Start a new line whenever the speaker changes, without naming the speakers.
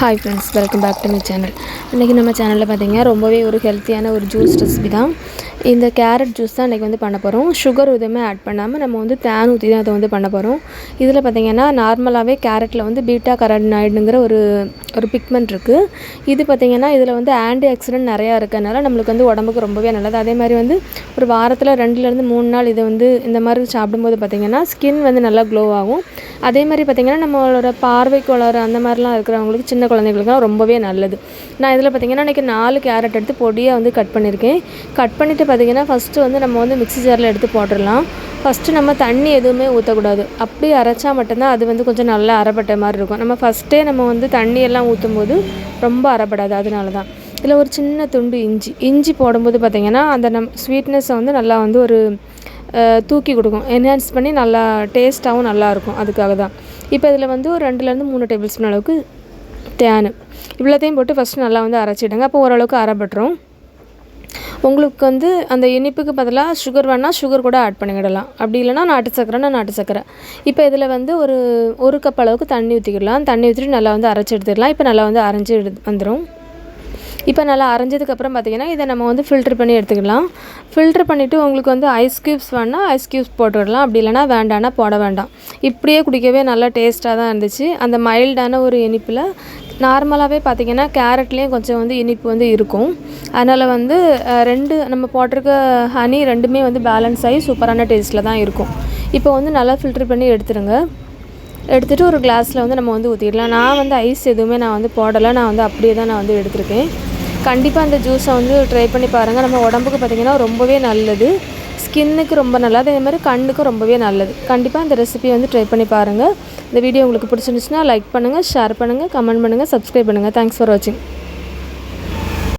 Hi friends welcome back to my channel இன்றைக்கி நம்ம சேனலில் பார்த்தீங்கன்னா ரொம்பவே ஒரு ஹெல்த்தியான ஒரு ஜூஸ் ரெசிபி தான். இந்த கேரட் ஜூஸ் தான் இன்றைக்கி வந்து பண்ண போகிறோம் சுகர் எதுவுமே ஆட் பண்ணாமல் நம்ம வந்து தேன் ஊற்றி தான் அதை வந்து பண்ண போகிறோம் இதில் பார்த்தீங்கன்னா நார்மலாகவே கேரட்டில் வந்து பீட்டா கரடினாய்டுங்கிற ஒரு ஒரு பிக்மெண்ட் இருக்குது இது பார்த்திங்கன்னா இதில் வந்து ஆன்டி ஆக்சிடென்ட் நிறையா இருக்கிறதுனால நம்மளுக்கு வந்து உடம்புக்கு ரொம்பவே நல்லது. அதே மாதிரி வந்து ஒரு வாரத்தில் ரெண்டுலேருந்து மூணு நாள் இதை வந்து இந்த மாதிரி சாப்பிடும்போது பார்த்திங்கன்னா ஸ்கின் வந்து நல்லா க்ளோ ஆகும். அதே மாதிரி பார்த்திங்கன்னா நம்மளோட பார்வை கோளாறு அந்த மாதிரிலாம் இருக்கிறவங்களுக்கு சின்ன குழந்தைங்களுக்குலாம் ரொம்பவே நல்லது. நான் இதில் பார்த்திங்கன்னா இன்றைக்கி நாலு கேரட் எடுத்து பொடியாக வந்து கட் பண்ணியிருக்கேன். கட் பண்ணிவிட்டு பார்த்திங்கன்னா ஃபஸ்ட்டு வந்து நம்ம வந்து மிக்ஸி ஜாரில் எடுத்து போட்டுடலாம். ஃபஸ்ட்டு நம்ம தண்ணி எதுவுமே ஊற்றக்கூடாது அப்படி அரைச்சா மட்டும்தான் அது வந்து கொஞ்சம் நல்லா அரைப்பட்ட மாதிரி இருக்கும். நம்ம ஃபஸ்ட்டே நம்ம வந்து தண்ணியெல்லாம் ஊற்றும் போது ரொம்ப அரைப்படாது. அதனால தான். இதில் ஒரு சின்ன துண்டு இஞ்சி. இஞ்சி போடும்போது பார்த்திங்கன்னா அந்த நம் ஸ்வீட்னஸை வந்து நல்லா வந்து ஒரு தூக்கி கொடுக்கும். என்ஹான்ஸ் பண்ணி நல்லா டேஸ்ட்டாகவும் நல்லாயிருக்கும் அதுக்காக தான். இப்போ இதில் வந்து ஒரு ரெண்டுலேருந்து மூணு டேபிள் ஸ்பூன் அளவுக்கு தேன். இவ்வளோத்தையும் போட்டு ஃபஸ்ட்டு நல்லா வந்து அரைச்சிடுங்க அப்போ ஓரளவுக்கு அரைப்பட்டுரும். உங்களுக்கு வந்து அந்த இனிப்புக்கு பதிலாக சுகர் வேணால் சுகர் கூட ஆட் பண்ணிக்கிடலாம். அப்படி இல்லைனா நாட்டு சக்கரைனா நாட்டு சக்கரை இப்போ இதில் வந்து ஒரு ஒரு கப் அளவுக்கு தண்ணி ஊற்றிக்கிடலாம் தண்ணி ஊற்றிட்டு நல்லா வந்து அரைச்சி எடுத்துடலாம் இப்போ நல்லா வந்து அரைஞ்சி எடு வந்துடும் இப்போ நல்லா அரைஞ்சதுக்கப்புறம் பார்த்திங்கன்னா இதை நம்ம வந்து ஃபில்ட்ரு பண்ணி எடுத்துக்கலாம். ஃபில்ட்ரு பண்ணிவிட்டு உங்களுக்கு வந்து ஐஸ் க்யூப்ஸ் வேணால் ஐஸ் க்யூப்ஸ் போட்டுவிடலாம். அப்படி இல்லைனா வேண்டாம்னா போட வேண்டாம். இப்படியே குடிக்கவே நல்லா டேஸ்ட்டாக தான் இருந்துச்சு. அந்த மைல்டான ஒரு இனிப்பில் நார்மலாகவே பார்த்திங்கன்னா கேரட்லேயும் கொஞ்சம் வந்து இனிப்பு வந்து இருக்கும். அதனால் வந்து ரெண்டு நம்ம போட்டிருக்க ஹனி ரெண்டுமே வந்து பேலன்ஸ் ஆகி சூப்பரான டேஸ்ட்டில் தான் இருக்கும். இப்போ வந்து நல்லா ஃபில்டர் பண்ணி எடுத்துருங்க. எடுத்துகிட்டு ஒரு கிளாஸில் வந்து நம்ம வந்து ஊற்றிடலாம் நான் வந்து ஐஸ் எதுவுமே நான் வந்து போடலை. நான் வந்து அப்படியே தான் நான் வந்து எடுத்திருக்கேன். கண்டிப்பாக அந்த ஜூஸை வந்து ட்ரை பண்ணி பாருங்கள் நம்ம உடம்புக்கு பார்த்திங்கன்னா ரொம்பவே நல்லது. ஸ்கின்னுக்கு ரொம்ப நல்லது. அதே மாதிரி கண்ணுக்கும் ரொம்பவே நல்லது. கண்டிப்பாக இந்த ரெசிபி வந்து ட்ரை பண்ணி பாருங்கள் இந்த வீடியோ உங்களுக்கு பிடிச்சிருந்துச்சுன்னா லைக் பண்ணுங்கள் ஷேர் பண்ணுங்கள் கமெண்ட் பண்ணுங்கள் சப்ஸ்கிரைப் பண்ணுங்கள் தேங்க்ஸ் ஃபார் வாட்சிங்